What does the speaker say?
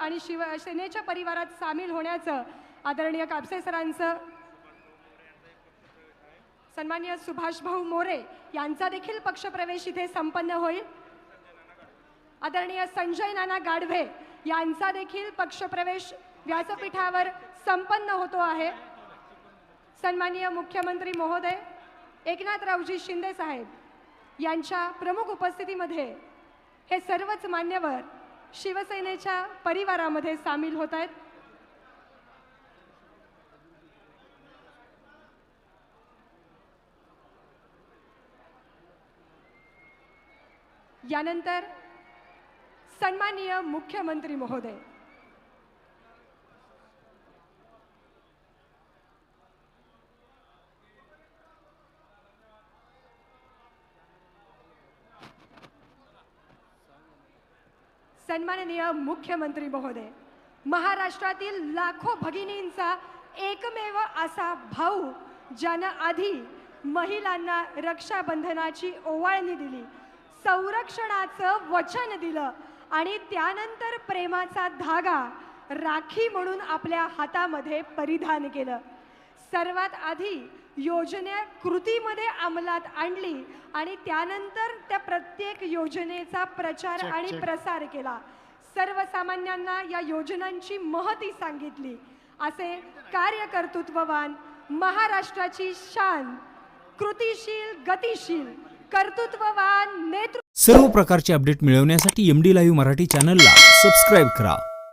आणि शिव सेनेच्या परिवारात सामील होण्याचं आदरणीय कापसे सरांचं सन्मान्य सुभाषभाऊ मोरे यांचा देखील पक्षप्रवेश इथे संपन्न होईल. आदरणीय संजय नाना गाढवे यांचा देखील पक्षप्रवेश व्यासपीठावर संपन्न होतो आहे. सन्माननीय मुख्यमंत्री महोदय एकनाथरावजी शिंदे साहेब यांच्या प्रमुख उपस्थितीमध्ये हे सर्वच मान्यवर शिवसेनेच्या परिवारामध्ये सामील होत आहेत. यानंतर सन्माननीय मुख्यमंत्री महोदय. सन्माननीय मुख्यमंत्री महोदय महाराष्ट्रातील लाखो भगिनींचा एकमेव असा भाऊ ज्यानं आधी महिलांना रक्षाबंधनाची ओवाळणी दिली संरक्षणाचं वचन दिलं आणि त्यानंतर प्रेमाचा धागा राखी म्हणून आपल्या हातामध्ये परिधान केलं. सर्वात आधी योजना कृतीमध्ये अंमलात आणली आणि त्यानंतर त्या प्रत्येक योजनेचा प्रचार आणि. प्रसार केला. सर्वसामान्यांना या योजनांची महती सांगितली. असे कार्यकर्तृत्ववान महाराष्ट्राची शान कृतिशील गतिशील कर्तृत्ववान नेतृत्व सर्व प्रकारचे अपडेट मिळवण्यासाठी एम डी लाईव्ह मराठी चॅनलला सबस्क्राईब करा.